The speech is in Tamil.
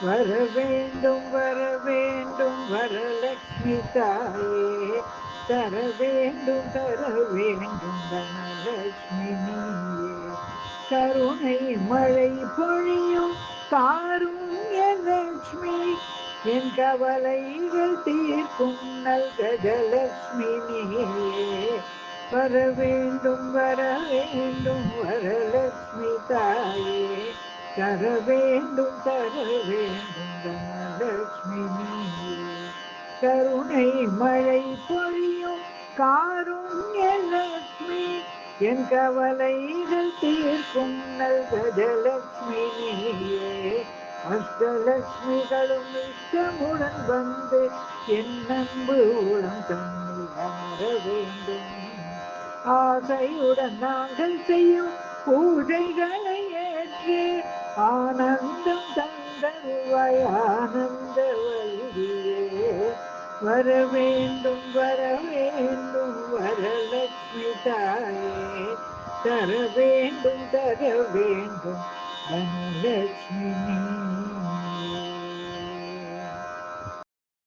வர வேண்டும் வர வேண்டும் வரலட்சுமி தாயே. தர வேண்டும் தர வேண்டும் தனலட்சுமி நீயே. கருணை மழை பொழியும் காருண்ய லட்சுமி. என் கவலைகள் தீர்க்கும் நல் கஜலட்சுமி நீயே. வர வேண்டும் வர வேண்டும் வரலட்சுமி தாயே. தர வேண்டும் வேண்டும் தனலட்சுமி கருணை மழை பொழியும் காருண்ய லட்சுமி என் கவலைகள் தீர்க்கும் நல் கஜலட்சுமி நீயே அஷ்டலட்சுமிகளும் இஷ்டமுடன் வந்து என் அன்பு உளம் தன்னில் அமர வேண்டும் ஆசையுடன் நாங்கள் செய்யும் பூஜைகளை ஏற்று ஆனந்தம் தன் ஆனந்த வழியே வர வேண்டும் வர வேண்டும் வரலட்சுமி தாயே தர வேண்டும் தர வேண்டும் தனலட்சுமி நீ